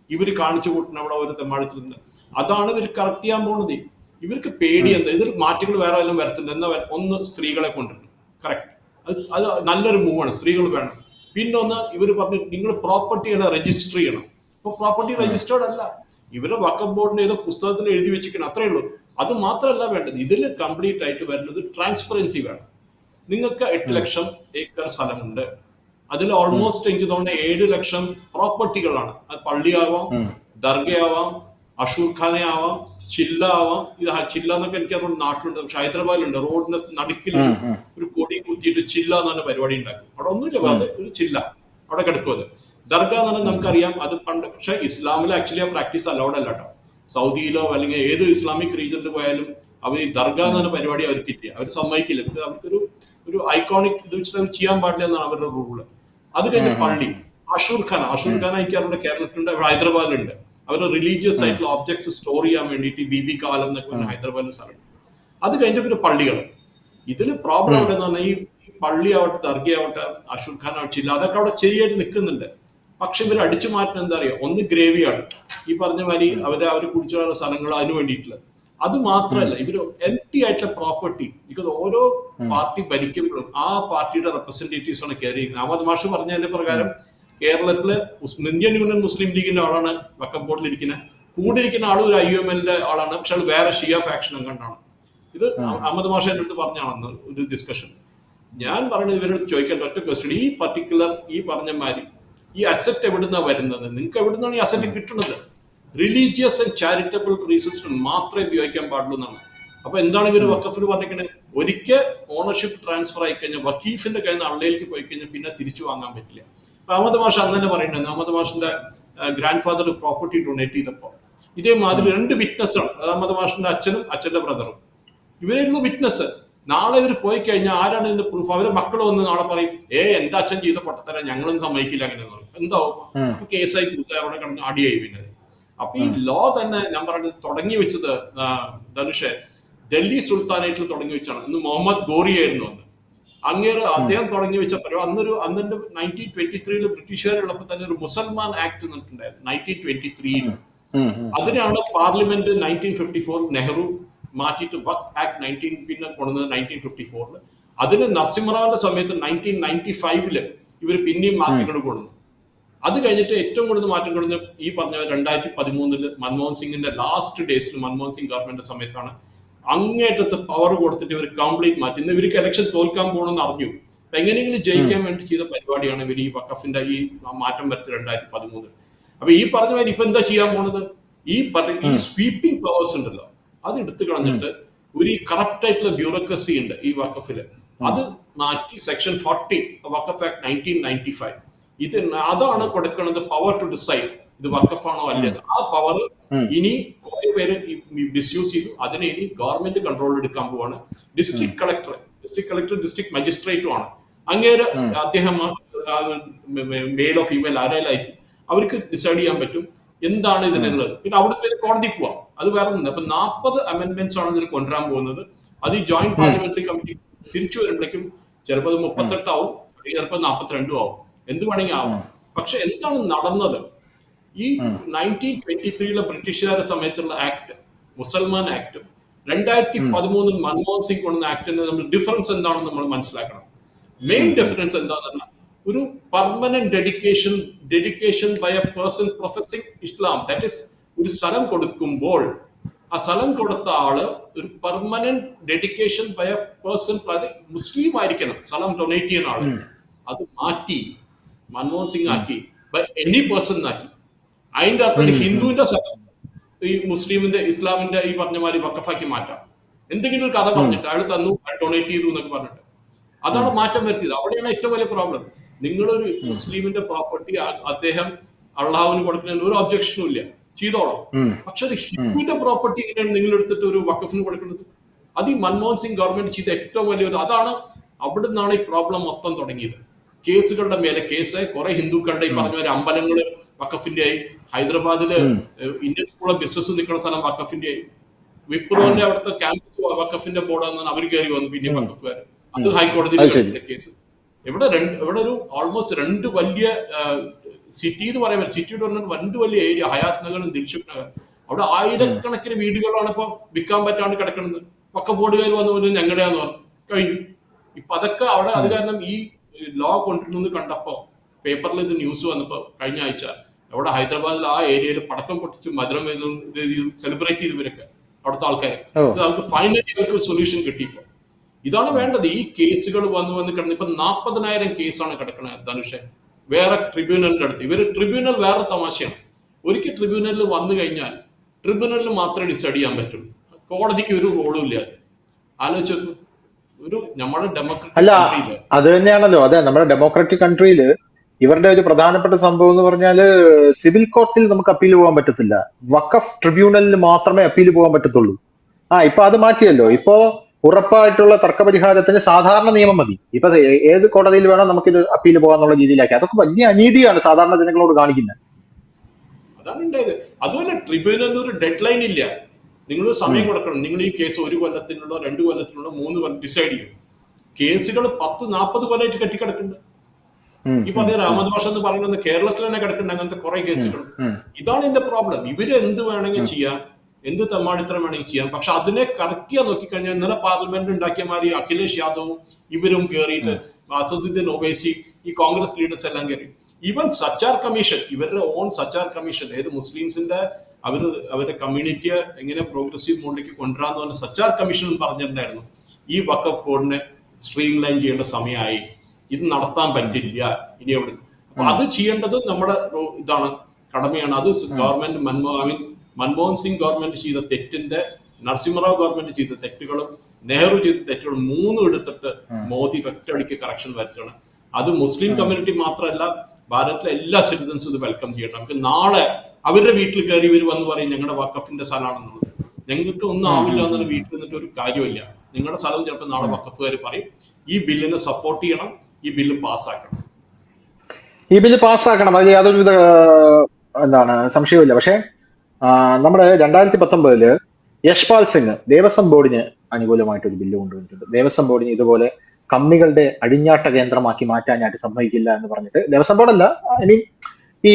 ഇവർ കാണിച്ചു കൂട്ടുന്ന അവിടെ ഒരു തെമ്മാടിത്തരുന്ന് അതാണ് ഇവർ കറക്റ്റ് ചെയ്യാൻ പോകുന്നത് ഇവർക്ക് പേടി എന്താ? ഇതിൽ മാറ്റങ്ങൾ വേറെ എല്ലാം വരത്തില്ല എന്നാ ഒന്ന് സ്ത്രീകളെ കൊണ്ടുവരണം കറക്റ്റ് അത് അത് നല്ലൊരു മൂവാണ് സ്ത്രീകൾ വേണം. പിന്നെ ഒന്ന് ഇവർ പറഞ്ഞു നിങ്ങൾ പ്രോപ്പർട്ടി അല്ല രജിസ്റ്റർ ചെയ്യണം. ഇപ്പൊ പ്രോപ്പർട്ടി രജിസ്റ്റേർഡ് അല്ല. ഇവരുടെ വക്കം ബോർഡിന് ഏതോ പുസ്തകത്തിൽ എഴുതി വെച്ചിരിക്കണം അത്രേ ഉള്ളൂ. അത് മാത്രമല്ല വേണ്ടത്. ഇതിൽ കംപ്ലീറ്റ് ആയിട്ട് വരുന്നത് ട്രാൻസ്പെറൻസി വേണം. നിങ്ങൾക്ക് എട്ട് ലക്ഷം ഏക്കർ സ്ഥലമുണ്ട്. അതിൽ ഓൾമോസ്റ്റ് എനിക്ക് തോന്നുന്നത് ഏഴ് ലക്ഷം പ്രോപ്പർട്ടികളാണ് അത് പള്ളിയാവാം ദർഗയാവാം അഷൂർ ഖാനെ ആവാം ചില്ല ആവാം ഇത് ചില്ല എന്നൊക്കെ എനിക്ക് അതുകൊണ്ട് നാട്ടിലുണ്ട്. പക്ഷെ ഹൈദരാബാദിലുണ്ട്. റോഡിന്റെ നടുക്കിൽ ഒരു- ഒരു കൊടി കുത്തിയിട്ട് ചില്ല എന്ന് പറഞ്ഞ പരിപാടി ഉണ്ടാക്കും. അവിടെ ഒന്നുമില്ല അത് ഒരു ചില്ല അവിടെ കിടക്കും അത്. ദർഗ എന്ന് പറഞ്ഞാൽ നമുക്കറിയാം അത് പണ്ട് പക്ഷെ ഇസ്ലാമിൽ ആക്ച്വലി ആ പ്രാക്ടീസ് അലൗഡ് അല്ല കേട്ടോ. സൗദിയിലോ അല്ലെങ്കിൽ ഏത് ഇസ്ലാമിക് റീജിയനിൽ പോയാലും അവർ ഈ ദർഗ എന്ന് പറഞ്ഞ പരിപാടി അവർക്ക് ഇല്ല അവർ സമ്മതിക്കില്ല. അവർക്കൊരു ഒരു ഐക്കോണിക് ഇത് വെച്ചിട്ട് അവർ ചെയ്യാൻ പാടില്ല എന്നാണ് അവരുടെ റൂൾ അത് കഴിഞ്ഞ് പള്ളി. അഷൂർ ഖാൻ. അഷൂർ ഖാൻ എനിക്ക് അറിവുള്ള കേരളത്തിലുണ്ട്. അവിടെ ഹൈദരാബാദിലുണ്ട്. അവർ റിലീജിയസ് ആയിട്ടുള്ള ഓബ്ജക്ട്സ് സ്റ്റോർ ചെയ്യാൻ വേണ്ടിയിട്ട് ബി ബി കാലം എന്നൊക്കെ പറഞ്ഞ ഹൈദരാബാദിൽ സ്ഥലം. അത് കഴിഞ്ഞ പിന്നെ പള്ളികൾ ഇതിൽ പ്രോബ്ലം അവിടെ എന്ന് പറഞ്ഞാൽ ഈ പള്ളി ആവട്ടെ ദർഗ ആവട്ടെ അഷൂർ ഖാൻ ആവട്ടെ ചില്ല അതൊക്കെ അവിടെ ശരിയായിട്ട് നിൽക്കുന്നുണ്ട് പക്ഷെ ഇവർ അടിച്ചു മാറ്റുന്നത് എന്താ അറിയോ? ഒന്ന് ഗ്രേവിയാണ് ഈ പറഞ്ഞ മാതിരി അവർ അവർ കുടിച്ചുള്ള സ്ഥലങ്ങൾ അതിന് വേണ്ടിയിട്ടുള്ളത്. അത് മാത്രമല്ല ഇവർ എം ടി ആയിട്ടുള്ള പ്രോപ്പർട്ടി ബിക്കോസ് ഓരോ പാർട്ടി ഭരിക്കുമ്പോഴും ആ പാർട്ടിയുടെ റെപ്രസെന്റേറ്റീവ്സ് ആണ് കയറി അഹമ്മദ് മാഷ് പറഞ്ഞതിന്റെ പ്രകാരം കേരളത്തിലെ ഇന്ത്യൻ യൂണിയൻ മുസ്ലിം ലീഗിന്റെ ആളാണ് വക്കം ബോർഡിൽ ഇരിക്കുന്നത്. കൂടെ ഇരിക്കുന്ന ആൾ ഒരു ഐ യു എം എല്ലിന്റെ ആളാണ് പക്ഷെ അത് വേറെ ഷിയ ഫാക്ഷൻ കണ്ടാണ്. ഇത് അഹമ്മദ് മാഷ എന്റെ അടുത്ത് പറഞ്ഞാണെന്ന് ഒരു ഡിസ്കഷൻ ഞാൻ പറയുന്നത് ഇവരോട് ചോദിക്കേണ്ട ഒറ്റ ക്വസ്റ്റ്യൻ ഈ പർട്ടിക്കുലർ ഈ പറഞ്ഞ മാതിരി ഈ അസറ്റ് എവിടുന്നാ വരുന്നത്? നിങ്ങൾക്ക് എവിടുന്നാണ് ഈ അസറ്റ് കിട്ടുന്നത്? റിലീജിയസ് ആൻഡ് ചാരിറ്റബിൾ റീസൺസിന് മാത്രമേ ഉപയോഗിക്കാൻ പാടുള്ളൂ എന്നാണ്. അപ്പൊ എന്താണ് ഇവർ വക്കഫിൽ പറഞ്ഞിരിക്കുന്നത് ഒരിക്കൽ ഓണർഷിപ്പ് ട്രാൻസ്ഫർ ആയി കഴിഞ്ഞാൽ വക്കീഫിന്റെ കയ്യിൽ നിന്ന് അള്ളയിലേക്ക് പോയി കഴിഞ്ഞാൽ പിന്നെ തിരിച്ചു വാങ്ങാൻ പറ്റില്ല. അപ്പൊ അഹമ്മദ് മാഷ് അന്ന് തന്നെ പറയുന്നത് അഹമ്മദ് മാഷിന്റെ ഗ്രാൻഡ് ഫാദർ പ്രോപ്പർട്ടി ഡൊണേറ്റ് ചെയ്തപ്പോൾ. ഇതേമാതിരി രണ്ട് വിറ്റ്നസ് ആണ്. അത് അഹമ്മദ് മാഷിന്റെ അച്ഛനും അച്ഛന്റെ ബ്രദറും ഇവരായിരുന്നു വിറ്റ്നസ് നാളെ ഇവർ പോയി കഴിഞ്ഞാൽ ആരാണ് ഇതിന്റെ പ്രൂഫ് അവരെ മക്കൾ വന്ന് നാളെ പറയും ഏ എന്റെ അച്ഛൻ ചെയ്ത പൊട്ടത്തരം ഞങ്ങളും സമ്മതിക്കില്ല അങ്ങനെ പറയും. എന്താവും? കേസായി കൂത്ത അവിടെ കിടന്ന് അടിയായി പിന്നെ. അപ്പൊ ഈ ലോ തന്നെ ഞാൻ പറഞ്ഞത് തുടങ്ങി വെച്ചത് ധനുഷെ ഡൽഹി സുൽത്താനേറ്റിൽ തുടങ്ങി വെച്ചാണ്. ഇന്ന് മുഹമ്മദ് ഗോറി ആയിരുന്നു അന്ന്. അങ്ങേര് അദ്ദേഹം തുടങ്ങി വെച്ച പരിപാടി അന്നൊരു അന്നിന്റെ നയന്റീൻ ട്വന്റി ത്രീയിൽ ബ്രിട്ടീഷുകാരുള്ളപ്പോൾ തന്നെ ഒരു മുസൽമാൻ ആക്ട് എന്നിട്ടുണ്ടായിരുന്നു നയന്റീൻ ട്വന്റി ത്രീയിൽ. അതിനാണ് parliament nineteen fifty four Nehru മാറ്റിയിട്ട് വക് ആക്ട് നയന്റീൻ പിന്നെ കൊണ്ടുവന്നത് നയന്റീൻ ഫിഫ്റ്റി ഫോറിൽ അതിന് നരസിംഹറാവിന്റെ സമയത്ത് നയന്റീൻ നയന്റി ഫൈവിൽ ഇവർ പിന്നെയും മാറ്റങ്ങൾ കൊണ്ടുവന്നു. അത് കഴിഞ്ഞിട്ട് ഏറ്റവും കൂടുതൽ മാറ്റം കൊടുത്ത് ഈ പറഞ്ഞ രണ്ടായിരത്തി പതിമൂന്നിൽ മൻമോഹൻ സിംഗിന്റെ ലാസ്റ്റ് ഡേയ്സിൽ മൻമോഹൻ സിംഗ് ഗവൺമെന്റ് സമയത്താണ് അങ്ങേറ്റത്തെ പവർ കൊടുത്തിട്ട് ഇവർ കംപ്ലീറ്റ് മാറ്റി. ഇന്ന് ഇവർക്ക് ഇലക്ഷൻ തോൽക്കാൻ പോകണമെന്ന് അറിഞ്ഞു. എങ്ങനെയെങ്കിലും ജയിക്കാൻ വേണ്ടി ചെയ്ത പരിപാടിയാണ് ഇവർ ഈ വക്കഫിന്റെ ഈ മാറ്റം വരുത്തി രണ്ടായിരത്തി പതിമൂന്നിൽ അപ്പൊ ഈ പറഞ്ഞ മാതിരി ഇപ്പൊ എന്താ ചെയ്യാൻ പോണത്? ഈ പറഞ്ഞ ഈ സ്വീപ്പിംഗ് പവേഴ്സ് ഉണ്ടല്ലോ അത് എടുത്തു കളഞ്ഞിട്ട് ഒരു ഈ കറപ്റ്റ് ആയിട്ടുള്ള ബ്യൂറോക്രസി ഉണ്ട് ഈ വക്കഫിൽ അത് മാറ്റി section forty waqf act nineteen ninety five ഇത് അതാണ് കൊടുക്കുന്നത് പവർ ടു ഡിസൈഡ് ഇത് വക്കഫാണോ അല്ലത് ആ പവർ ഇനി കുറെ പേര് മിസ്യൂസ് ചെയ്തു. അതിനെ ഇനി ഗവൺമെന്റ് കൺട്രോൾ എടുക്കാൻ പോവാണ്. District collector district collector district മജിസ്ട്രേറ്റും ആണ്. അങ്ങേര് അദ്ദേഹം മെയിൽ ഓഫ് ഫീമെയിൽ ആരായാലും അവർക്ക് ഡിസൈഡ് ചെയ്യാൻ പറ്റും. എന്താണ് ഇതിനുള്ളത് പിന്നെ അവിടുത്തെ പേര് കോടതി പോവാം. അത് വേറെ ഒന്നും അപ്പൊ നാൽപ്പത് അമെന്റ്മെന്റ്സ് ആണ് ഇതിൽ കൊണ്ടുവരാൻ പോകുന്നത്. അത് ഈ ജോയിന്റ് പാർലമെന്ററി കമ്മിറ്റി തിരിച്ചു വരുമ്പോഴേക്കും ചിലപ്പോൾ അത് മുപ്പത്തെട്ടാവും ചിലപ്പോൾ നാൽപ്പത്തിരണ്ടും ആവും. എന്ത് വേണമെങ്കിൽ ആവാം. പക്ഷെ എന്താണ് നടന്നത്? ഈ നയന്റീൻ ട്വന്റി ത്രീയിലെ ബ്രിട്ടീഷുകാരുടെ സമയത്തുള്ള ആക്ട് മുസൽമാൻ ആക്ട് രണ്ടായിരത്തി പതിമൂന്നിൽ മൻമോഹൻ സിംഗ് കൊണ്ടുവന്ന ആക്ടിന് നമ്മൾ ഡിഫറൻസ് എന്താണെന്ന് നമ്മൾ മനസ്സിലാക്കണം. മെയിൻ ഡിഫറൻസ് എന്താണെന്ന് പറഞ്ഞാൽ ഒരു permanent dedication dedication by a person professing Islam that is ഒരു സ്ഥലം കൊടുക്കുമ്പോൾ ആ സ്ഥലം കൊടുത്ത ആൾ ഒരു permanent dedication by a person Muslim ആയിരിക്കണം സ്ഥലം ഡൊണേറ്റ് ചെയ്യുന്ന ആൾ. അത് മാറ്റി മൻമോഹൻ സിംഗ് ആക്കി ബൈ എനി പേഴ്സൺ ആക്കി. അതിന്റെ അർത്ഥം ഹിന്ദുവിന്റെ ഈ മുസ്ലിമിന്റെ ഇസ്ലാമിന്റെ ഈ പറഞ്ഞ മാതിരി വക്കഫാക്കി മാറ്റാം. എന്തെങ്കിലും ഒരു കഥ പറഞ്ഞിട്ട് അയാൾ തന്നു ഡൊണേറ്റ് ചെയ്തു എന്നൊക്കെ പറഞ്ഞിട്ട്. അതാണ് മാറ്റം വരുത്തിയത്. അവിടെയാണ് ഏറ്റവും വലിയ പ്രോബ്ലം നിങ്ങളൊരു മുസ്ലിമിന്റെ പ്രോപ്പർട്ടി അദ്ദേഹം അള്ളാഹുവിന് കൊടുക്കുന്നതിന് ഒരു ഒബ്ജക്ഷനും ഇല്ല. ചെയ്തോളാം. പക്ഷെ ഒരു ഹിന്ദുവിന്റെ പ്രോപ്പർട്ടി എങ്ങനെയാണ് നിങ്ങൾ എടുത്തിട്ട് ഒരു വക്കഫിന് കൊടുക്കുന്നത്? അത് ഈ മൻമോഹൻ സിംഗ് ഗവൺമെന്റ് ചെയ്ത ഏറ്റവും വലിയ ഒരു അതാണ് അവിടെ നിന്നാണ് ഈ പ്രോബ്ലം മൊത്തം തുടങ്ങിയത്. കേസുകളുടെ മേലെ കേസ്. കുറെ ഹിന്ദുക്കളുടെ ഈ പറഞ്ഞ പോലെ അമ്പലങ്ങൾ വക്കഫിന്റെ ആയി ഹൈദരാബാദിൽ ഇന്ത്യൻ സ്കൂൾ ഓഫ് ബിസിനസ് നിൽക്കുന്ന സ്ഥലം വക്കഫിന്റെ ആയി വിപ്രോന്റെ അവിടുത്തെ ക്യാമ്പസ് വക്കഫിന്റെ ബോർഡാണെന്ന് അവർ കയറി വന്നു പിന്നെ വക്കഫുകാർ അത് ശരി. കേസ്. ഇവിടെ രണ്ട് ഇവിടെ ഒരു ഓൾമോസ്റ്റ് രണ്ട് വലിയ സിറ്റി എന്ന് പറയാൻ സിറ്റി സിറ്റിയുടെ പറഞ്ഞാൽ രണ്ട് വലിയ ഏരിയ ഹയാത് നഗറും ദിൽഷുഖ് നഗർ അവിടെ ആയിരക്കണക്കിന് വീടുകളാണ് ഇപ്പൊ വിൽക്കാൻ പറ്റാണ്ട് കിടക്കുന്നത്. പക്ക ബോർഡുകാർ വന്നു പോലും ഞങ്ങളുടെയാന്ന് പറഞ്ഞു. കഴിഞ്ഞു. ഇപ്പൊ അതൊക്കെ അവിടെ അത് കാരണം ഈ ലോ കൊണ്ടുവരുന്നത് കണ്ടപ്പോ പേപ്പറിൽ ഇത് ന്യൂസ് വന്നപ്പോ കഴിഞ്ഞ ആഴ്ച അവിടെ ഹൈദരാബാദിൽ ആ ഏരിയയിൽ പടക്കം പൊട്ടിച്ച് മധുരം സെലിബ്രേറ്റ് ചെയ്ത് ഇവരൊക്കെ അവിടുത്തെ ആൾക്കാർ അവർക്ക് ഫൈനലി അവർക്ക് സൊല്യൂഷൻ കിട്ടിയപ്പോ ഇതാണ് വേണ്ടത്. ഈ കേസുകൾ വന്ന് വന്ന് കിടന്ന് ഇപ്പൊ നാൽപ്പതിനായിരം കേസാണ് കിടക്കുന്നത് ധനുഷെ. വേറെ ട്രിബ്യൂണലിന്റെ അടുത്ത്. ഇവർ ട്രിബ്യൂണൽ വേറെ തമാശയാണ്. ഒരിക്കൽ ട്രിബ്യൂണലിൽ വന്നു കഴിഞ്ഞാൽ ട്രിബ്യൂണലിൽ മാത്രമേ ഡിസൈഡ് ചെയ്യാൻ പറ്റുള്ളൂ. കോടതിക്ക് ഒരു റോളും ഇല്ല. ആലോചിച്ച്. ഒരു നമ്മുടെ അല്ല അത് തന്നെയാണല്ലോ. അതെ നമ്മുടെ ഡെമോക്രാറ്റിക് കൺട്രിയിൽ ഇവരുടെ ഒരു പ്രധാനപ്പെട്ട സംഭവം എന്ന് പറഞ്ഞാൽ സിവിൽ കോർട്ടിൽ നമുക്ക് അപ്പീൽ പോകാൻ പറ്റത്തില്ല. വഖഫ് ട്രിബ്യൂണലിൽ മാത്രമേ അപ്പീൽ പോകാൻ പറ്റത്തുള്ളൂ. ആ ഇപ്പൊ അത് മാറ്റിയല്ലോ. ഇപ്പോ ഉറപ്പായിട്ടുള്ള തർക്കപരിഹാരത്തിന് സാധാരണ നിയമം മതി. ഇപ്പൊ ഏത് കോടതിയിൽ വേണം ഇത് അപ്പീൽ പോകാന്നുള്ള രീതിയിലാക്കി. അതൊക്കെ വലിയ അനീതിയാണ് സാധാരണ ജനങ്ങളോട് കാണിക്കുന്നത്. അതാണ് ഉണ്ടായത്. അതുപോലെ ട്രിബ്യൂണലിന് ഒരു ഡെഡ് ലൈൻ ഇല്ല. നിങ്ങൾ സമയം കൊടുക്കണം. നിങ്ങൾ ഈ കേസ് ഒരു കൊല്ലത്തിനുള്ള രണ്ട് കൊല്ലത്തിനുള്ള മൂന്ന് കൊല്ലം ഡിസൈഡ് ചെയ്യും. കേസുകൾ പത്ത് നാൽപ്പത് കൊല്ലമായിട്ട് കെട്ടിക്കിടക്കുന്നുണ്ട്. ഈ പറഞ്ഞ രാമദ് ഭാഷ എന്ന് പറയുന്നത് കേരളത്തിൽ തന്നെ കിടക്കുന്നുണ്ട് അങ്ങനത്തെ കുറെ കേസുകൾ ഇതാണ് എന്റെ പ്രോബ്ലം ഇവർ എന്ത് വേണമെങ്കിൽ ചെയ്യാം എന്ത് തെമ്മാടിത്തരം വേണമെങ്കിൽ ചെയ്യാം. പക്ഷെ അതിനെ കറക്റ്റ് ചെയ്യാൻ നോക്കിക്കഴിഞ്ഞാൽ ഇന്നലെ പാർലമെന്റ് ഉണ്ടാക്കിയ മാതിരി അഖിലേഷ് യാദവും ഇവരും കയറിയിട്ട് അസദുദ്ദീൻ ഒവൈസി ഈ കോൺഗ്രസ് ലീഡേഴ്സ് എല്ലാം കയറി ഈവൻ സച്ചാർ കമ്മീഷൻ ഇവരുടെ ഓൺ സച്ചാർ കമ്മീഷൻ ഏത് മുസ്ലിംസിന്റെ അവർ അവരുടെ കമ്മ്യൂണിറ്റിയെ എങ്ങനെ പ്രോഗ്രസീവ് മോഡിലേക്ക് കൊണ്ടുവരാന്ന് പറഞ്ഞ സച്ചാർ കമ്മീഷൻ പറഞ്ഞിട്ടുണ്ടായിരുന്നു. ഈ വക്കപ്പ് ബോർഡിനെ സ്ട്രീം ലൈൻ ചെയ്യേണ്ട സമയമായി. ഇത് നടത്താൻ പറ്റില്ല. ഇനി എവിടെ അപ്പൊ അത് ചെയ്യേണ്ടത് നമ്മുടെ ഇതാണ്. കടമയാണ്. അത് government Manmohan I mean Manmohan Singh government ചെയ്ത തെറ്റിന്റെ നരസിംഹറാവ് ഗവൺമെന്റ് ചെയ്ത തെറ്റുകളും നെഹ്റു ചെയ്ത തെറ്റുകളും മൂന്നും എടുത്തിട്ട് മോദി ഒറ്റയടിക്ക് കറക്ഷൻ വരുത്തണം അത് മുസ്ലിം കമ്മ്യൂണിറ്റി മാത്രമല്ല ഭാരതത്തിലെ എല്ലാ സിറ്റിസൺസും ഇത് വെൽക്കം ചെയ്യണം നമുക്ക് നാളെ അവരുടെ വീട്ടിൽ കയറി ഇവർ വന്ന് പറയും ഞങ്ങളുടെ വക്കഫിന്റെ സ്ഥലമാണെന്നുള്ളത്. ഞങ്ങൾക്ക് ഒന്നും ആവില്ല എന്നൊരു വീട്ടിൽ നിന്നിട്ട് ഒരു കാര്യമില്ല നിങ്ങളുടെ സ്ഥലം ചിലപ്പോൾ നാളെ വക്കഫുകാർ പറയും ഈ ബില്ലിനെ സപ്പോർട്ട് ചെയ്യണം ഈ ബില്ല് പാസ്സാക്കണം. ഈ ബില്ല് പാസ്സാക്കണം. അത് യാതൊരു വിധ എന്താണ് സംശയവുമില്ല. പക്ഷേ നമ്മുടെ രണ്ടായിരത്തി പത്തൊമ്പതിൽ യശ്പാൽ സിംഗ് ദേവസ്വം ബോർഡിന് അനുകൂലമായിട്ട് ഒരു ബില്ല് കൊണ്ടുവന്നിട്ടുണ്ട്. ദേവസ്വം ബോർഡിന് ഇതുപോലെ കമ്മികളുടെ അഴിഞ്ഞാട്ട കേന്ദ്രമാക്കി മാറ്റാനായിട്ട് സമ്മതിക്കില്ല എന്ന് പറഞ്ഞിട്ട് ദേവസ്വം ബോർഡല്ല. ഐ മീൻ ഈ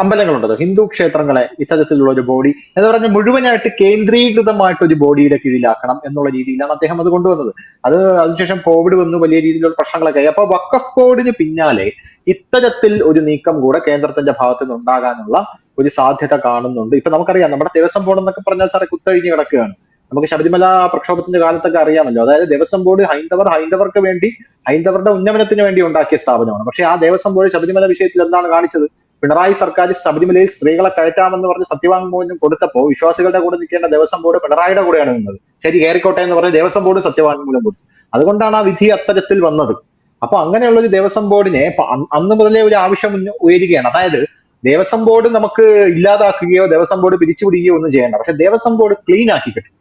അമ്പലങ്ങളുണ്ടല്ലോ. ഹിന്ദു ക്ഷേത്രങ്ങളെ ഇത്തരത്തിലുള്ള ഒരു ബോഡി എന്ന് പറഞ്ഞാൽ മുഴുവനായിട്ട് കേന്ദ്രീകൃതമായിട്ട് ഒരു ബോഡിയുടെ കീഴിലാക്കണം എന്നുള്ള രീതിയിലാണ് അദ്ദേഹം അത് കൊണ്ടുവന്നത്. അത് അതിനുശേഷം കോവിഡ് വന്നു വലിയ രീതിയിലുള്ള പ്രശ്നങ്ങളൊക്കെ ആയി. അപ്പൊ വക്കഫ് ബോർഡിന് പിന്നാലെ ഇത്തരത്തിൽ ഒരു നീക്കം കൂടെ കേന്ദ്രത്തിന്റെ ഭാഗത്ത് നിന്ന് ഉണ്ടാകാനുള്ള ഒരു സാധ്യത കാണുന്നുണ്ട്. ഇപ്പൊ നമുക്കറിയാം നമ്മുടെ ദേവസ്വം ബോർഡ് എന്നൊക്കെ പറഞ്ഞാൽ സാറേ കുത്തഴിഞ്ഞ് കിടക്കുകയാണ്. നമുക്ക് ശബരിമല പ്രക്ഷോഭത്തിന്റെ കാലത്തൊക്കെ അറിയാമല്ലോ. അതായത് ദേവസ്വം ബോർഡ് ഹൈന്ദവർ ഹൈന്ദവർക്ക് വേണ്ടി ഹൈന്ദവരുടെ ഉന്നമനത്തിന് വേണ്ടി ഉണ്ടാക്കിയ സ്ഥാപനമാണ്. പക്ഷേ ആ ദേവസ്വം ബോർഡ് ശബരിമല വിഷയത്തിൽ എന്താണ് കാണിച്ചത്? പിണറായി സർക്കാർ ശബരിമലയിൽ സ്ത്രീകളെ കയറ്റാമെന്ന് പറഞ്ഞ് സത്യവാങ്മൂലം കൊടുത്തപ്പോൾ വിശ്വാസികളുടെ കൂടെ നിൽക്കേണ്ട ദേവസ്വം ബോർഡ് പിണറായിയുടെ കൂടെയാണ് നിന്നത്. ശരി കയറിക്കോട്ടെ എന്ന് പറഞ്ഞ് ദേവസ്വം ബോർഡ് സത്യവാങ്മൂലം കൊടുത്തു. അതുകൊണ്ടാണ് ആ വിധി അത്തരത്തിൽ വന്നത്. അപ്പൊ അങ്ങനെയുള്ള ഒരു ദേവസ്വം ബോർഡിനെ അന്ന് മുതലേ ഒരു ആവശ്യം ഉയരുകയാണ്. അതായത് ദേവസ്വം ബോർഡ് നമുക്ക് ഇല്ലാതാക്കുകയോ ദേവസ്വം ബോർഡ് പിരിച്ചുവിടുകയോ ഒന്നും ചെയ്യേണ്ട. പക്ഷെ ദേവസ്വം ബോർഡ് ക്ലീൻ ആക്കി കിട്ടും.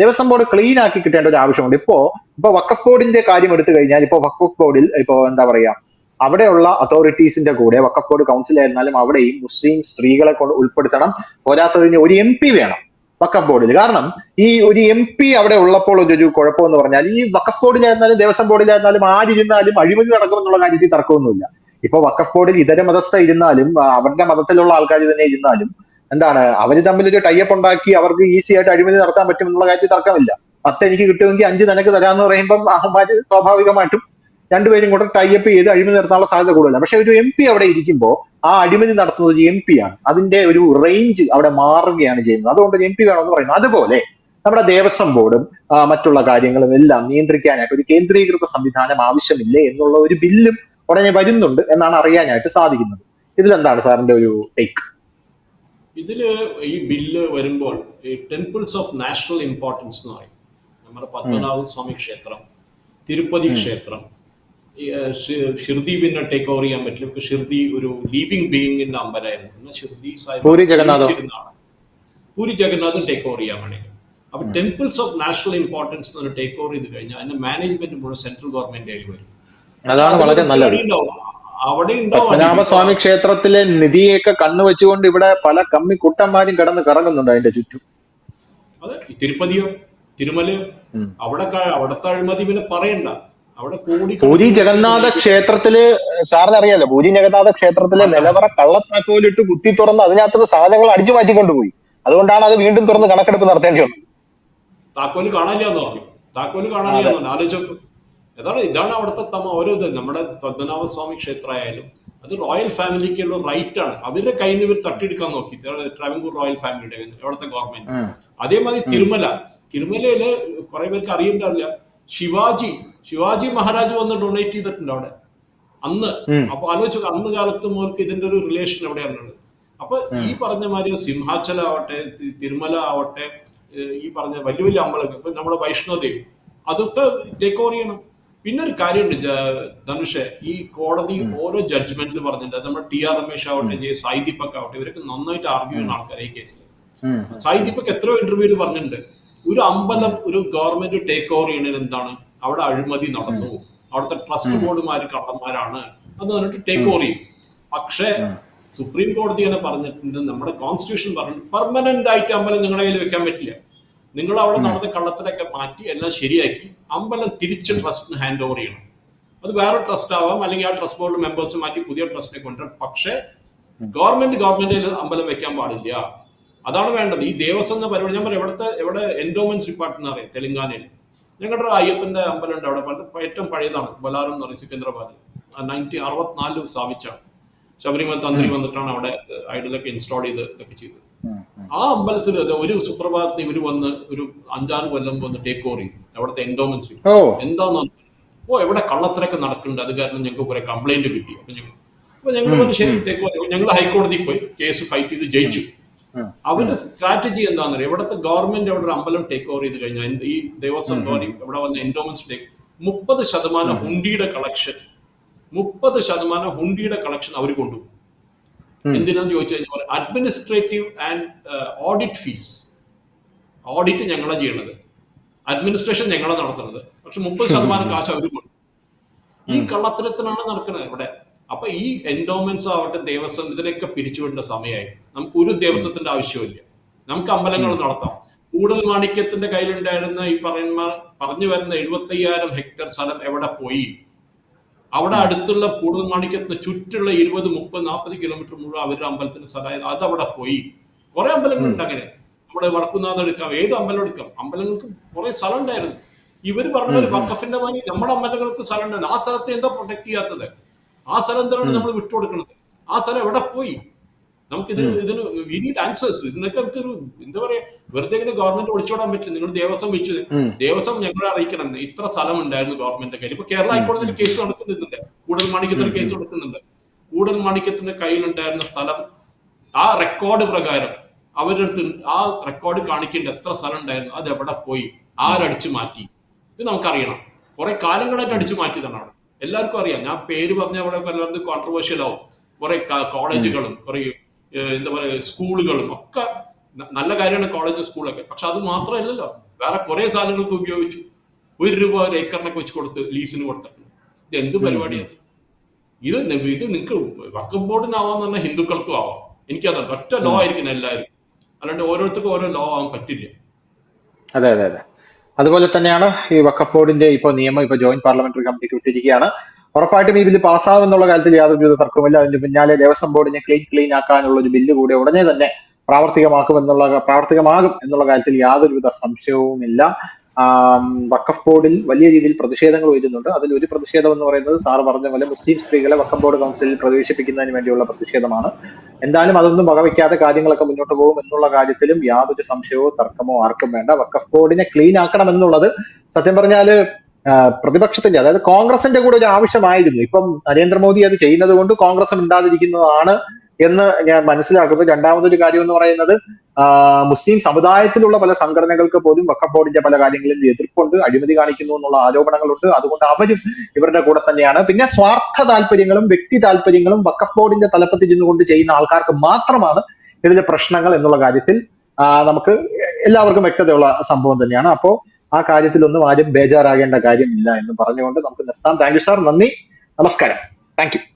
ദേവസ്വം ബോർഡ് ക്ലീൻ ആക്കി കിട്ടേണ്ട ഒരു ആവശ്യമുണ്ട്. ഇപ്പോ ഇപ്പൊ വക്കഫ് ബോർഡിന്റെ കാര്യം എടുത്തു കഴിഞ്ഞാൽ ഇപ്പോ വക്കഫ് ബോർഡിൽ ഇപ്പോ എന്താ പറയാ അവിടെയുള്ള അതോറിറ്റീസിന്റെ കൂടെ വക്കഫ് ബോർഡ് കൗൺസിൽ ആയിരുന്നാലും അവിടെയും മുസ്ലിം സ്ത്രീകളെ കൊണ്ട് ഉൾപ്പെടുത്തണം. പോരാത്തതിന് ഒരു എം പി വേണം വക്കഫ് ബോർഡിൽ. കാരണം ഈ ഒരു എം പി അവിടെ ഉള്ളപ്പോൾ ഒരു കുഴപ്പം എന്ന് പറഞ്ഞാൽ ഈ വക്കഫ് ബോർഡിലായിരുന്നാലും ദേവസ്വം ബോർഡിലായിരുന്നാലും ആരിരുന്നാലും അഴിമതി നടക്കുമെന്നുള്ള കാര്യത്തിൽ തർക്കമൊന്നുമില്ല. ഇപ്പൊ വക്കഫ് ബോർഡിൽ ഇതര മതസ്ഥ ഇരുന്നാലും അവരുടെ മതത്തിലുള്ള ആൾക്കാർ തന്നെ ഇരുന്നാലും എന്താണ് അവർ തമ്മിൽ ഒരു ടൈപ്പ് ഉണ്ടാക്കി അവർക്ക് ഈസി ആയിട്ട് അഴിമതി നടത്താൻ പറ്റും എന്നുള്ള കാര്യത്തിൽ തർക്കമില്ല. പത്ത് എനിക്ക് കിട്ടുമെങ്കിൽ അഞ്ച് നിനക്ക് തരാന്ന് പറയുമ്പം അഹമ്മദ് സ്വാഭാവികമായിട്ടും രണ്ടുപേരും കൂടെ ടൈപ്പ് ചെയ്ത് അഴിമതി നടത്താനുള്ള സാധ്യത കൂടുതല. പക്ഷെ ഒരു എം പി അവിടെ ഇരിക്കുമ്പോൾ ആ അഴിമതി നടത്തുന്നത് ഒരു എം പി ആണ്. അതിന്റെ ഒരു റേഞ്ച് അവിടെ മാറുകയാണ് ചെയ്യുന്നത്. അതുകൊണ്ട് എം പി വേണമെന്ന് പറയുന്നത് അതുപോലെ നമ്മുടെ ദേവസ്വം ബോർഡും മറ്റുള്ള കാര്യങ്ങളും എല്ലാം നിയന്ത്രിക്കാനായിട്ട് ഒരു കേന്ദ്രീകൃത സംവിധാനം ആവശ്യമില്ല എന്നുള്ള ഒരു ബില്ലും ഉടനെ വരുന്നുണ്ട് എന്നാണ് അറിയാനായിട്ട് സാധിക്കുന്നത്. ഇതിലെന്താണ് സാറിന്റെ ഒരു ടേക്ക് ഇതിൽ ഈ ബില്ല് വരുമ്പോൾ ഈ ടെമ്പിൾസ് ഓഫ് നാഷണൽ ഇമ്പോർട്ടൻസ് എന്ന് പറയും. നമ്മുടെ പത്മനാഭ സ്വാമി ക്ഷേത്രം തിരുപ്പതി ക്ഷേത്രം ഷിർദി പിന്നെ ടേക്ക് ഓവർ ചെയ്യാൻ പറ്റില്ല. ഇപ്പൊ ഷിർദി ഒരു ലിവിങ് ബീയിങ്ങിന്റെ അമ്പലമായിരുന്നു. എന്നാൽ ഷിർദി സാഹിബ് പൂരി ജഗന്നാഥോ? ജീവിച്ചിരുന്ന പൂരി ജഗന്നാഥും ടേക്ക് ഓവർ ചെയ്യാൻ വേണമെങ്കിൽ അപ്പൊ ടെമ്പിൾസ് ഓഫ് നാഷണൽ ഇമ്പോർട്ടൻസ് എന്ന് ടേക്ക് ഓവർ ചെയ്ത് കഴിഞ്ഞാൽ അതിന്റെ മാനേജ്മെന്റ് മുഴുവൻ സെൻട്രൽ ഗവൺമെന്റ് കയ്യിൽ വരും. അതാണ് വളരെ നല്ലത്. അവിടെ പത്മനാഭസ്വാമി ക്ഷേത്രത്തിലെ നിധിയൊക്കെ കണ്ണു വെച്ചുകൊണ്ട് ഇവിടെ പല കമ്മി കുട്ടന്മാരും കടന്ന് കറങ്ങുന്നുണ്ട് അതിന്റെ ചുറ്റും. അതെ തിരുപ്പതിയോ തിരുമലയോ? അവിടെ അവിടത്തെ അഴിമതി പിന്നെ പറയണ്ട. അവിടെ കൂടി പൂരി ജഗന്നാഥ ക്ഷേത്രത്തിൽ സാറിന് അറിയാലോ പൂരി ജഗന്നാഥ ക്ഷേത്രത്തിലെ നിലവറ കള്ളത്താക്കോലിട്ട് കുത്തി തുറന്ന് അതിനകത്ത് സാധനങ്ങൾ അടിച്ചു മാറ്റിക്കൊണ്ടുപോയി അതുകൊണ്ടാണ് അത് വീണ്ടും തുറന്ന് കണക്കെടുപ്പ് നടത്തേണ്ടി വന്നത്. താക്കോൽ പറഞ്ഞു. താക്കോൽ പറഞ്ഞു. ആലോചിച്ചു. അതാണ് ഇതാണ് അവിടുത്തെ തമ ഓരോ ഇത്. നമ്മുടെ പത്മനാഭസ്വാമി ക്ഷേത്രമായാലും അത് റോയൽ ഫാമിലിക്കുള്ള റൈറ്റ് ആണ്. അവരുടെ കയ്യിൽ നിന്ന് ഇവർ തട്ടിയെടുക്കാൻ നോക്കി. ട്രാവൻകൂർ റോയൽ ഫാമിലിയുടെ അവിടുത്തെ ഗവൺമെന്റ്. അതേമാതിരി തിരുമല. തിരുമലയിൽ കുറെ പേർക്ക് അറിയണ്ടാവില്ല. ശിവാജി ശിവാജി മഹാരാജ് വന്ന് ഡൊണേറ്റ് ചെയ്തിട്ടുണ്ട് അവിടെ. അന്ന്. അപ്പൊ ആലോചിച്ചു അന്ന് കാലത്ത് മുതൽക്ക് ഇതിന്റെ ഒരു റിലേഷൻ എവിടെയാണുള്ളത് അപ്പൊ ഈ പറഞ്ഞ മാതിരി സിംഹാചല ആവട്ടെ തിരുമല ആവട്ടെ ഈ പറഞ്ഞ വലിയ വലിയ അമ്പലങ്ങൾ ഇപ്പൊ നമ്മുടെ വൈഷ്ണോദേവി അതൊക്കെ ടേക്ക് ഓവർ ചെയ്യണം. പിന്നെ ഒരു കാര്യമുണ്ട് ധനുഷെ ഈ കോടതി ഓരോ ജഡ്ജ്മെന്റിൽ പറഞ്ഞിട്ടുണ്ട്. നമ്മുടെ ടി ആർ രമേശ് ആവട്ടെ ജെ സായി ദീപക് ആവട്ടെ ഇവരൊക്കെ നന്നായിട്ട് ആർഗ്യൂ ചെയ്യുന്ന ആൾക്കാരെ ഈ കേസിൽ. സായി ദീപക് എത്രയോ ഇന്റർവ്യൂവിൽ പറഞ്ഞിട്ടുണ്ട്. ഒരു അമ്പലം ഒരു ഗവൺമെന്റ് ടേക്ക് ഓവർ ചെയ്യണത് എന്താണ്? അവിടെ അഴിമതി നടന്നു. അവിടുത്തെ ട്രസ്റ്റ് ബോർഡുമാര് കള്ളന്മാരാണ്. അത് പറഞ്ഞിട്ട് ടേക്ക് ഓവർ ചെയ്യും. പക്ഷേ സുപ്രീം കോടതി തന്നെ പറഞ്ഞിട്ടുണ്ട് നമ്മുടെ കോൺസ്റ്റിറ്റ്യൂഷൻ പറഞ്ഞു പെർമനന്റ് ആയിട്ട് അമ്പലം നിങ്ങളുടെ കയ്യിൽ വെക്കാൻ പറ്റില്ല. നിങ്ങൾ അവിടെ നടന്ന കള്ളത്തിലൊക്കെ മാറ്റി എല്ലാം ശരിയാക്കി അമ്പലം തിരിച്ച് ട്രസ്റ്റിന് ഹാൻഡ് ഓവർ ചെയ്യണം. അത് വേറെ ട്രസ്റ്റ് ആവാം അല്ലെങ്കിൽ ആ ട്രസ്റ്റ് ബോർഡ് മെമ്പേഴ്സ് മാറ്റി പുതിയ ട്രസ്റ്റിനെ കൊണ്ടുവരാം പക്ഷേ ഗവൺമെന്റ് ഗവൺമെന്റിൽ അമ്പലം വെക്കാൻ പാടില്ല. അതാണ് വേണ്ടത്. ഈ ദേവസ്വം എന്ന പരിപാടി ഞാൻ പറയാം എവിടുത്തെ എവിടെ എൻഡോമെന്റ്സ് ഡിപ്പാർട്ട്മെന്റ് അറിയാം തെലങ്കാനയിൽ. ഞങ്ങളുടെ ഒരു അയ്യപ്പന്റെ അമ്പലം ഉണ്ട് അവിടെ പണ്ട് ഏറ്റവും പഴയതാണ് ബലാരം എന്ന് പറയും സിക്കന്ദ്രാബാദിൽ. നയന്റീൻ അറുപത്തിനാലിൽ സ്ഥാപിച്ചാണ് ശബരിമല തന്ത്രി വന്നിട്ടാണ് അവിടെ ഐഡലൊക്കെ ഇൻസ്റ്റാൾ ചെയ്ത് ഇതൊക്കെ ചെയ്തത്. ആ അമ്പലത്തിൽ ഒരു സുപ്രഭാതത്തിൽ ഇവർ വന്ന് ഒരു അഞ്ചാറ് കൊല്ലം വന്ന് ടേക്ക് ഓവർ ചെയ്തു. അവിടുത്തെ എൻഡോമെന്റ് എന്താന്ന് ഓ എവിടെ കള്ളത്തരൊക്കെ നടക്കുന്നുണ്ട്. അത് കാരണം ഞങ്ങൾക്ക് കുറെ കംപ്ലൈന്റ് കിട്ടി. അപ്പൊ ഞങ്ങൾ അപ്പൊ ഞങ്ങൾ പറഞ്ഞു ശരി ടേക്ക് ഓവർ ഞങ്ങൾ ഹൈക്കോടതിയിൽ പോയി കേസ് ഫൈറ്റ് ചെയ്ത് ജയിച്ചു. അവരുടെ സ്ട്രാറ്റജി എന്താണെന്ന് അറിയാം ഇവിടുത്തെ ഗവൺമെന്റ് അവിടെ ഒരു അമ്പലം ടേക്ക് ഓവർ ചെയ്ത് കഴിഞ്ഞാൽ ഈ ദേവസ്വം ബോഡി ഇവിടെ വന്ന എൻഡോമെൻസ് ടേക്ക് മുപ്പത് ശതമാനം ഹുണ്ടിയുടെ കളക്ഷൻ മുപ്പത് ശതമാനം ഹുണ്ടിയുടെ കളക്ഷൻ അവർ കൊണ്ടുപോകും ഉം. എന്തിനാന്ന് ചോദിച്ചു കഴിഞ്ഞാൽ administrative and audit fees audit ഞങ്ങളാ ചെയ്യണത്. അഡ്മിനിസ്ട്രേഷൻ ഞങ്ങളാ നടത്തുന്നത്. പക്ഷെ മുപ്പത് ശതമാനം കാശ് അവർ കൊണ്ടു ഈ കള്ളത്തരത്തിനാണ് നടക്കുന്നത് ഇവിടെ. അപ്പൊ ഈ എൻഡോമെന്റ്സ് ആവട്ടെ ദേവസ്വം ഇതിനൊക്കെ പിരിച്ചുവിടേണ്ട സമയമായി നമുക്ക് ഒരു ദേവസ്വത്തിന്റെ ആവശ്യമില്ല നമുക്ക് അമ്പലങ്ങൾ നടത്താം. കൂടൽ മാണിക്യത്തിന്റെ കയ്യിലുണ്ടായിരുന്ന ഈ പറയന്മാർ പറഞ്ഞു വരുന്ന എഴുപത്തി അയ്യായിരം ഹെക്ടർ സ്ഥലം എവിടെ പോയി? അവിടെ അടുത്തുള്ള കൂടുതൽ മാണിക്കത്തിന് ചുറ്റുള്ള ഇരുപത് മുപ്പത് നാൽപ്പത് കിലോമീറ്റർ മുഴുവൻ അവരുടെ അമ്പലത്തിന് സഹായം അത് അവിടെ പോയി. കുറെ അമ്പലങ്ങളുണ്ട് അങ്ങനെ. നമ്മുടെ വടക്കുന്നാഥ് എടുക്കാം ഏത് അമ്പലം എടുക്കാം? അമ്പലങ്ങൾക്ക് കുറെ സ്ഥലം ഉണ്ടായിരുന്നു. ഇവർ പറഞ്ഞ ഒരു വക്കഫിന്റെ മാനി നമ്മുടെ അമ്പലങ്ങൾക്ക് സ്ഥലം ഉണ്ടായിരുന്നു. ആ സ്ഥലത്തെ എന്താ പ്രൊട്ടക്ട് ചെയ്യാത്തത്? ആ സ്ഥലം എന്താണ് നമ്മൾ വിട്ടുകൊടുക്കുന്നത്? ആ സ്ഥലം എവിടെ പോയി? നമുക്ക് ഇതിന് ഇതിന് വി നീഡ് ആൻസേഴ്സ് ഇതിനൊക്കെ നമുക്കൊരു എന്താ പറയാ വെറുതെ ഇങ്ങനെ ഗവൺമെന്റ് ഒളിച്ചോടാൻ പറ്റില്ല. നിങ്ങൾ ദേവസ്വം വെച്ചു. ദേവസ്വം ഞങ്ങളെ അറിയിക്കണം. ഇത്ര സ്ഥലം ഉണ്ടായിരുന്നു ഗവൺമെന്റ് കയ്യിൽ. ഇപ്പൊ കേരള ഹൈക്കോടതിയിൽ കേസ് നടക്കുന്നുണ്ട്. കൂടൽ മാണിക്യത്തിന് കേസ് കൊടുക്കുന്നുണ്ട് കൂടൽ മാണിക്യത്തിന്റെ കയ്യിലുണ്ടായിരുന്ന സ്ഥലം ആ റെക്കോർഡ് പ്രകാരം അവരുടെ അടുത്ത് ആ റെക്കോർഡ് കാണിക്കേണ്ട എത്ര സ്ഥലം ഉണ്ടായിരുന്നു അത് എവിടെ പോയി ആരടിച്ചു മാറ്റി? ഇത് നമുക്കറിയണം. കുറെ കാലങ്ങളായിട്ട് അടിച്ചു മാറ്റിയതാണ് അവിടെ. എല്ലാവർക്കും അറിയാം. ഞാൻ പേര് പറഞ്ഞ അവിടെ പലർക്കും കോൺട്രവേഴ്ഷ്യൽ ആവും. കുറെ കോളേജുകളും കുറെ എന്താ പറയുക സ്കൂളുകളും ഒക്കെ നല്ല കാര്യമാണ് കോളേജ് സ്കൂളൊക്കെ. പക്ഷെ അത് മാത്രമല്ലല്ലോ. വേറെ കുറെ സാധനങ്ങൾക്ക് ഉപയോഗിച്ചു ഒരു രൂപ ഒരു ഏക്കറിനൊക്കെ വെച്ച് കൊടുത്ത് ലീസിന് കൊടുത്തിട്ടുണ്ട്. ഇത് എന്ത് പരിപാടിയാണ് ഇത്? ഇത് നിങ്ങൾക്ക് വക്കം ബോർഡിനാവാന്ന് പറഞ്ഞാൽ ഹിന്ദുക്കൾക്കും ആവാം. എനിക്കതാണ് ഒറ്റ ലോ ആയിരിക്കണം എല്ലാവരും അല്ലാണ്ട് ഓരോരുത്തർക്കും ഓരോ ലോ ആവാൻ പറ്റില്ല. അതെ അതെ അതെ. അതുപോലെ തന്നെയാണ് ഈ വക്കഫ് ബോർഡിന്റെ ഇപ്പൊ നിയമം ഇപ്പൊ ജോയിന്റ് പാർലമെന്ററി കമ്മിറ്റിക്ക് വിട്ടിരിക്കുകയാണ്. ഉറപ്പായിട്ടും ഈ ബില്ല് പാസ്സാവും എന്നുള്ള കാര്യത്തിൽ യാതൊരു തർക്കമില്ല അതിന്റെ പിന്നാലെ ദേവസ്വം ബോർഡിനെ ക്ലീൻ ക്ലീൻ ആക്കാനുള്ള ഒരു ബില്ല് കൂടി ഉടനെ തന്നെ പ്രാവർത്തികമാക്കും എന്നുള്ള പ്രാവർത്തികമാകും എന്നുള്ള കാര്യത്തിൽ യാതൊരുവിധ സംശയവുമില്ല. വക്കഫ് ബോർഡിൽ വലിയ രീതിയിൽ പ്രതിഷേധങ്ങൾ ഉയരുന്നുണ്ട്. അതിൽ ഒരു പ്രതിഷേധം എന്ന് പറയുന്നത് സാർ പറഞ്ഞ പോലെ മുസ്ലിം സ്ത്രീകളെ വക്കഫ് ബോർഡ് കൗൺസിലിൽ പ്രവേശിപ്പിക്കുന്നതിന് വേണ്ടിയുള്ള പ്രതിഷേധമാണ്. എന്തായാലും അതൊന്നും വകവയ്ക്കാതെ കാര്യങ്ങളൊക്കെ മുന്നോട്ട് പോകും എന്നുള്ള കാര്യത്തിലും യാതൊരു സംശയമോ തർക്കമോ ആർക്കും വേണ്ട. വക്കഫ് ബോർഡിനെ ക്ലീൻ ആക്കണം എന്നുള്ളത് സത്യം പറഞ്ഞാൽ ആ, പ്രതിപക്ഷത്തിന്റെ അതായത് കോൺഗ്രസിന്റെ കൂടെ ഒരു ആവശ്യമായിരുന്നു. ഇപ്പം നരേന്ദ്രമോദി അത് ചെയ്യുന്നത് കൊണ്ട് കോൺഗ്രസ് ഉണ്ടാതിരിക്കുന്നതാണ് എന്ന് ഞാൻ മനസ്സിലാക്കുന്നു. രണ്ടാമതൊരു കാര്യം എന്ന് പറയുന്നത് മുസ്ലിം സമുദായത്തിലുള്ള പല സംഘടനകൾക്ക് പോലും വഖഫ് ബോർഡിന്റെ പല കാര്യങ്ങളിലും എതിർപ്പുണ്ട് അഴിമതി കാണിക്കുന്നു എന്നുള്ള ആരോപണങ്ങളുണ്ട്. അതുകൊണ്ട് അവരും ഇവരുടെ കൂടെ തന്നെയാണ്. പിന്നെ സ്വാർത്ഥ താല്പര്യങ്ങളും വ്യക്തി താല്പര്യങ്ങളും വഖഫ് ബോർഡിന്റെ തലപ്പത്തിൽ ഇരുന്നുകൊണ്ട് ചെയ്യുന്ന ആൾക്കാർക്ക് മാത്രമാണ് ഇതിന്റെ പ്രശ്നങ്ങൾ എന്നുള്ള കാര്യത്തിൽ നമുക്ക് എല്ലാവർക്കും വ്യക്തതയുള്ള സംഭവം തന്നെയാണ്. അപ്പോ ആ കാര്യത്തിലൊന്നും ആരും ബേജാറാകേണ്ട കാര്യമില്ല എന്ന് പറഞ്ഞുകൊണ്ട് നമുക്ക് നിർത്താം. Thank you sir. നന്ദി. നമസ്കാരം. Thank you.